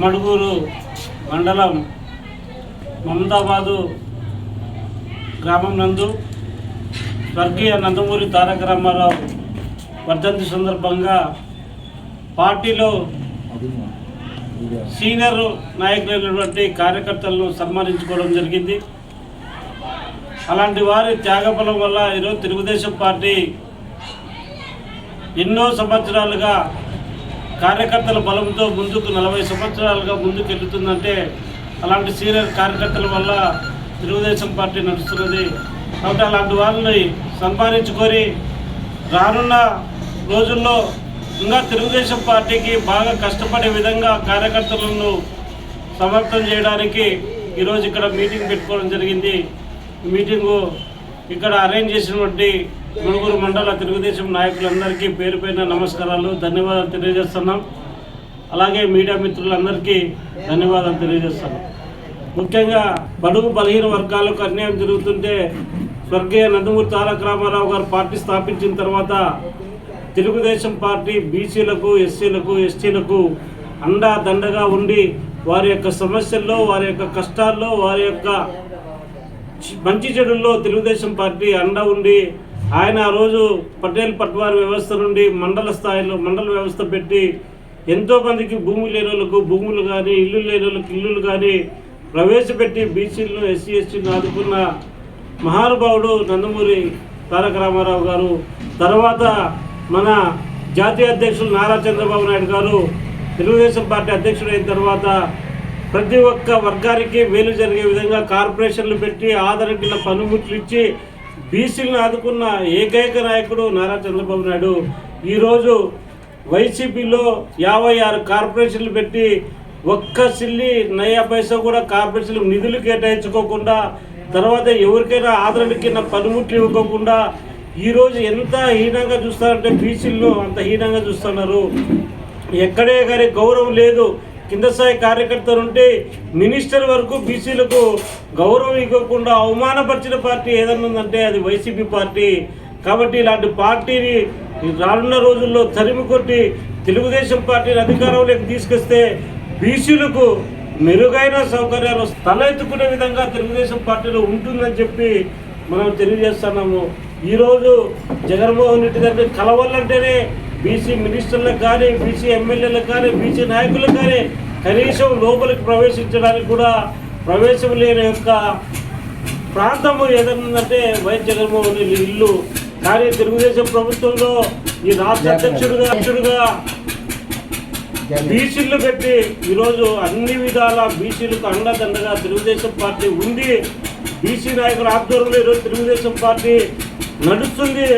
మడుగూరు మండలం మమదాబాదు గ్రామం నందు స్వర్గీయ నందమూరి తారక రామారావు వర్ధంతి సందర్భంగా పార్టీలో సీనియర్ నాయకులైనటువంటి కార్యకర్తలను సన్మానించుకోవడం జరిగింది. అలాంటి వారి త్యాగబలం వల్ల ఈరోజు తెలుగుదేశం పార్టీ ఎన్నో సంవత్సరాలుగా కార్యకర్తల బలంతో ముందుకు నలభై సంవత్సరాలుగా ముందుకు వెళ్తుందంటే అలాంటి సీనియర్ కార్యకర్తల వల్ల తెలుగుదేశం పార్టీ నడుస్తున్నది. కాబట్టి అలాంటి వాళ్ళని సంపాదించుకొని రానున్న రోజుల్లో ఇంకా తెలుగుదేశం పార్టీకి బాగా కష్టపడే విధంగా కార్యకర్తలను సమర్థం చేయడానికి ఈరోజు ఇక్కడ మీటింగ్ పెట్టుకోవడం జరిగింది. మీటింగు ఇక్కడ అరేంజ్ చేసినటువంటి నలుగురు మండల తెలుగుదేశం నాయకులందరికీ పేరు పైన నమస్కారాలు ధన్యవాదాలు తెలియజేస్తున్నాం. అలాగే మీడియా మిత్రులందరికీ ధన్యవాదాలు తెలియజేస్తున్నాం. ముఖ్యంగా బడుగు బలహీన వర్గాలకు అన్యాయం జరుగుతుంటే స్వర్గీయ నందమూరి తారక రామారావు గారు పార్టీ స్థాపించిన తర్వాత తెలుగుదేశం పార్టీ బీసీలకు ఎస్సీలకు ఎస్టీలకు అండా దండగా ఉండి వారి యొక్క సమస్యల్లో వారి యొక్క కష్టాల్లో వారి యొక్క మంచి చెడుల్లో తెలుగుదేశం పార్టీ అండ ఉండి ఆయన ఆ రోజు పటేల్ పట్వారి వ్యవస్థ నుండి మండల స్థాయిలో మండల వ్యవస్థ పెట్టి ఎంతో మందికి భూమి లేని వాళ్ళకు భూములు కానీ ఇల్లు లేని వాళ్ళకి ఇల్లులు కానీ ప్రవేశపెట్టి బీసీలను ఎస్సీ ఎస్టీలను ఆదుకున్న మహానుభావుడు నందమూరి తారక రామారావు గారు. తర్వాత మన జాతీయ అధ్యక్షులు నారా చంద్రబాబు నాయుడు గారు తెలుగుదేశం పార్టీ అధ్యక్షుడు అయిన తర్వాత ప్రతి ఒక్క వర్గానికి మేలు జరిగే విధంగా కార్పొరేషన్లు పెట్టి ఆదరణ పనుముట్లు ఇచ్చి బీసీలను ఆదుకున్న ఏకైక నాయకుడు నారా చంద్రబాబు నాయుడు ఈరోజు వైసీపీలో యాభై ఆరు కార్పొరేషన్లు పెట్టి ఒక్క సిల్లి నయా పైసా కూడా కార్పొరేషన్లు నిధులు కేటాయించుకోకుండా తర్వాత ఎవరికైనా ఆదరణ కింద పనిముట్లు ఇవ్వకుండా ఈరోజు ఎంత హీనంగా చూస్తారంటే బీసీలను అంత హీనంగా చూస్తున్నారు. ఎక్కడే కానీ గౌరవం లేదు. కింద స్థాయి కార్యకర్తలు ఉంటే మినిస్టర్ వరకు బీసీలకు గౌరవం ఇవ్వకుండా అవమానపరిచిన పార్టీ ఏదన్నా ఉందంటే అది వైసీపీ పార్టీ. కాబట్టి ఇలాంటి పార్టీని రానున్న రోజుల్లో తరిమి కొట్టి తెలుగుదేశం పార్టీని అధికారంలోకి తీసుకొస్తే బీసీలకు మెరుగైన సౌకర్యాలు తలెత్తుకునే విధంగా తెలుగుదేశం పార్టీలో ఉంటుందని చెప్పి మనం తెలియజేస్తున్నాము. ఈరోజు జగన్మోహన్ రెడ్డి గారిని కలవాలంటేనే బీసీ మినిస్టర్లకు కానీ బీసీ ఎమ్మెల్యేలకు కానీ బీసీ నాయకులకు కానీ కనీసం లోపలికి ప్రవేశించడానికి కూడా ప్రవేశం లేని యొక్క ప్రాంతము ఏదన్నంటే వైఎస్ జగన్మోహన్ రెడ్డి ఇల్లు. కానీ తెలుగుదేశం ప్రభుత్వంలో ఈ రాష్ట్ర అధ్యక్షుడుగా అధ్యక్షుడుగా బీసీలు పెట్టి ఈరోజు అన్ని విధాల బీసీలకు అండదండగా తెలుగుదేశం పార్టీ ఉంది. బీసీ నాయకుల ఆధ్వర్యంలో ఈరోజు తెలుగుదేశం పార్టీ నడుస్తుంది.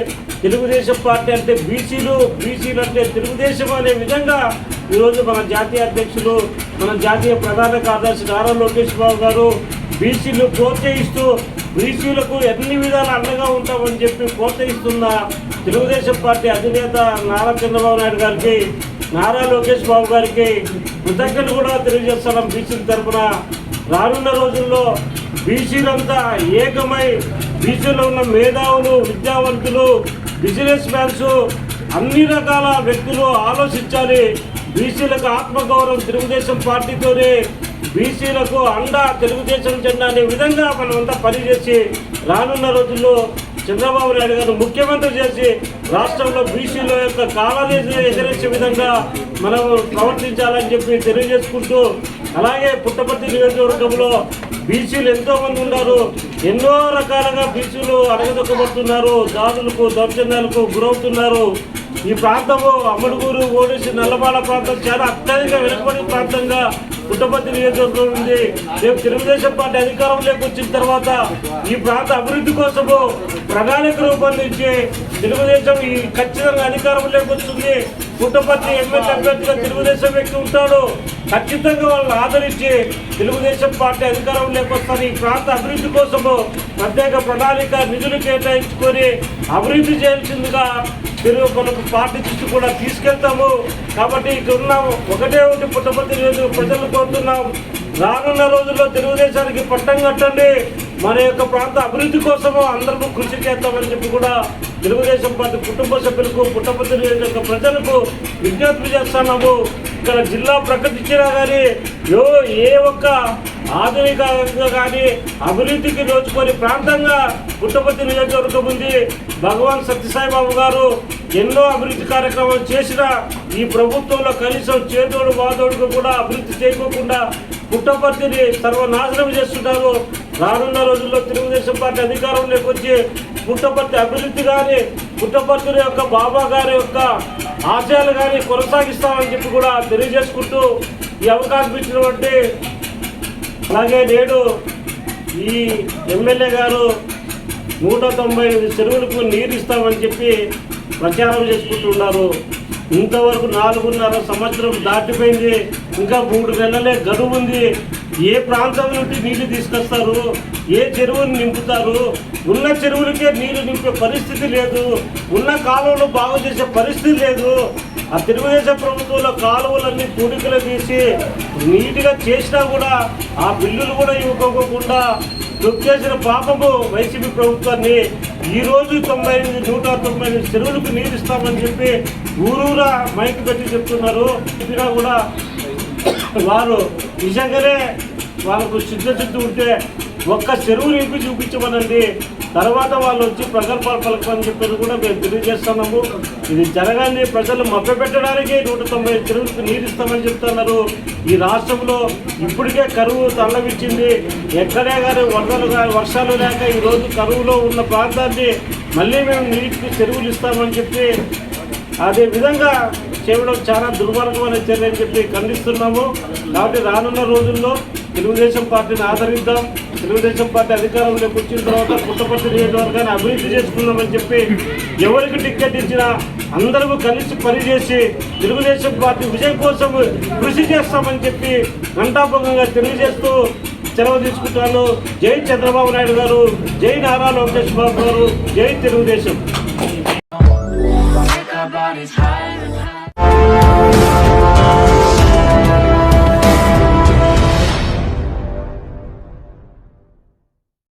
తెలుగుదేశం పార్టీ అంటే బీసీలు బీసీలు అంటే తెలుగుదేశం అనే విధంగా ఈరోజు మన జాతీయ అధ్యక్షులు మన జాతీయ ప్రధాన కార్యదర్శి నారా లోకేష్ బాబు గారు బీసీలు ప్రోత్సహిస్తూ బీసీలకు ఎన్ని విధాలు అండగా ఉంటామని చెప్పి ప్రోత్సహిస్తున్న తెలుగుదేశం పార్టీ అధినేత నారా చంద్రబాబు నాయుడు గారికి నారా లోకేష్ బాబు గారికి కృతజ్ఞతలు కూడా తెలియజేస్తున్నాం బీసీల తరఫున. రానున్న రోజుల్లో బీసీలంతా ఏకమై బీసీలో ఉన్న మేధావులు విద్యావంతులు బిజినెస్ మ్యాన్స్ అన్ని రకాల వ్యక్తులు ఆలోచించాలి. బీసీలకు ఆత్మగౌరవం తెలుగుదేశం పార్టీతోనే బీసీలకు అండ తెలుగుదేశం జెండా అనే విధంగా మనమంతా పనిచేసి రానున్న రోజుల్లో చంద్రబాబు నాయుడు గారు ముఖ్యమంత్రి చేసి రాష్ట్రంలో బీసీల యొక్క కాలనీని ఎదిరించే విధంగా మనం ప్రవర్తించాలని చెప్పి తెలియజేసుకుంటూ అలాగే పుట్టపర్తి నియోజకవర్గంలో బీసీలు ఎంతో మంది ఉన్నారు. ఎన్నో రకాలుగా బీసీలు అడగదొక్కబడుతున్నారు దాదులకు దౌర్జన్యాలకు గురవుతున్నారు. ఈ ప్రాంతము అమ్మడుగూరు ఓడిసి నల్లబాల ప్రాంతం చాలా అత్యధిక వెనుకబడిన ప్రాంతంగా పుట్టపర్తి నియోజకవర్గం ఉంది రేపు తెలుగుదేశం పార్టీ అధికారంలోకి వచ్చిన తర్వాత ఈ ప్రాంత అభివృద్ధి కోసము ప్రణాళిక రూపొందించి తెలుగుదేశం ఈ ఖచ్చితంగా అధికారంలోకి వస్తుంది. పుట్టపర్తి ఎమ్మెల్యే అభ్యర్థిగా తెలుగుదేశం వ్యక్తి ఉంటాడు. ఖచ్చితంగా వాళ్ళని ఆదరించి తెలుగుదేశం పార్టీ అధికారంలోకి వస్తారు ఈ ప్రాంత అభివృద్ధి కోసము ప్రత్యేక ప్రణాళిక నిధులు కేటాయించుకొని అభివృద్ధి చేయాల్సిందిగా తెలుగు మనకు పార్టీ దృష్టి కూడా తీసుకెళ్తాము. కాబట్టి ఇక్కడ ఉన్నాము ఒకటే ఒకటి పుట్టపర్తి నియోజక ప్రజలు కోరుతున్నాం. రానున్న రోజుల్లో తెలుగుదేశానికి పట్టం కట్టండి. మన యొక్క ప్రాంత అభివృద్ధి కోసము అందరము కృషి చేస్తామని చెప్పి కూడా తెలుగుదేశం పార్టీ కుటుంబ సభ్యులకు పుట్టపర్తి యొక్క ప్రజలకు విజ్ఞప్తి చేస్తున్నాము. ఇక్కడ జిల్లా ప్రకటించినా కానీ యో ఏ ఒక్క ఆధునికంగా కానీ అభివృద్ధికి నోచుకొని ప్రాంతంగా పుట్టపర్తి నియోజకవర్గం ఉంది. భగవాన్ సత్యసాయి బాబు గారు ఎన్నో అభివృద్ధి కార్యక్రమాలు చేసిన ఈ ప్రభుత్వంలో కనీసం చేదోడు బాదోడుకు కూడా అభివృద్ధి చేయకోకుండా పుట్టపర్తిని సర్వనాశనం చేస్తున్నారు. రానున్న రోజుల్లో తెలుగుదేశం పార్టీ అధికారంలోకి వచ్చి పుట్టపర్తి అభివృద్ధి కానీ పుట్టపర్తి యొక్క బాబా గారి యొక్క ఆశయాలు కానీ కొనసాగిస్తామని చెప్పి కూడా తెలియజేసుకుంటూ ఈ అవకాశం ఇచ్చినటువంటి అలాగే నేడు ఈ ఎమ్మెల్యే గారు నూట తొంభై ఎనిమిది చెరువులకు నీరు ఇస్తామని చెప్పి ప్రచారం చేసుకుంటున్నారు. ఇంతవరకు నాలుగున్నర సంవత్సరం దాటిపోయింది. ఇంకా మూడు నెలలే గడువు ఉంది. ఏ ప్రాంతం నుండి నీళ్ళు తీసుకొస్తారు? ఏ చెరువుని నింపుతారు? ఉన్న చెరువులకే నీళ్ళు నింపే పరిస్థితి లేదు. ఉన్న కాలంలో బాగు చేసే పరిస్థితి లేదు. ఆ తెలుగుదేశం ప్రభుత్వంలో కాలువలన్నీ పూడికలు తీసి నీట్గా చేసినా కూడా ఆ బిల్లులు కూడా ఇవ్వకోకుండా చేసిన పాపము వైసీపీ ప్రభుత్వాన్ని ఈరోజు తొంభై ఎనిమిది నూట తొంభై ఎనిమిది చెరువులకు నీరు ఇస్తామని చెప్పి ఊరూరా మైక్ పెట్టి చెప్తున్నారు. ఇదిగా కూడా వారు నిజంగానే వాళ్ళకు సిద్ధశుద్ధి ఉంటే ఒక్క చెరువు నింపి చూపించమనండి. తర్వాత వాళ్ళు వచ్చి ప్రగల్భాలు పలకమని చెప్పేది కూడా మేము తెలియజేస్తున్నాము. ఇది జరగాన్ని ప్రజలు మభ్యపెట్టడానికి నూట తొంభై చెరువులకు నీరు ఇస్తామని చెప్తున్నారు. ఈ రాష్ట్రంలో ఇప్పటికే కరువు తల్లవిచ్చింది ఎక్కడే కానీ వరదలు కానీ వర్షాలు లేక ఈరోజు కరువులో ఉన్న ప్రాంతాన్ని మళ్ళీ మేము నీటికి చెరువులు ఇస్తామని చెప్పి అదే విధంగా చేయడం చాలా దుర్మార్గమైన చర్య అని చెప్పి ఖండిస్తున్నాము. కాబట్టి రానున్న రోజుల్లో తెలుగుదేశం పార్టీని ఆదరిద్దాం. తెలుగుదేశం పార్టీ అధికారంలోకి వచ్చిన తర్వాత పుట్టపర్తి నియోజకవర్గాన్ని అభివృద్ధి చేసుకుందామని చెప్పి ఎవరికి టికెట్ ఇచ్చినా అందరూ కలిసి పనిచేసి తెలుగుదేశం పార్టీ విజయం కోసం కృషి చేస్తామని చెప్పి ఘంటాభంగంగా తెలియజేస్తూ సెలవు తీసుకుంటాను. జై చంద్రబాబు నాయుడు గారు జై నారా లోకేష్ బాబు గారు జై తెలుగుదేశం.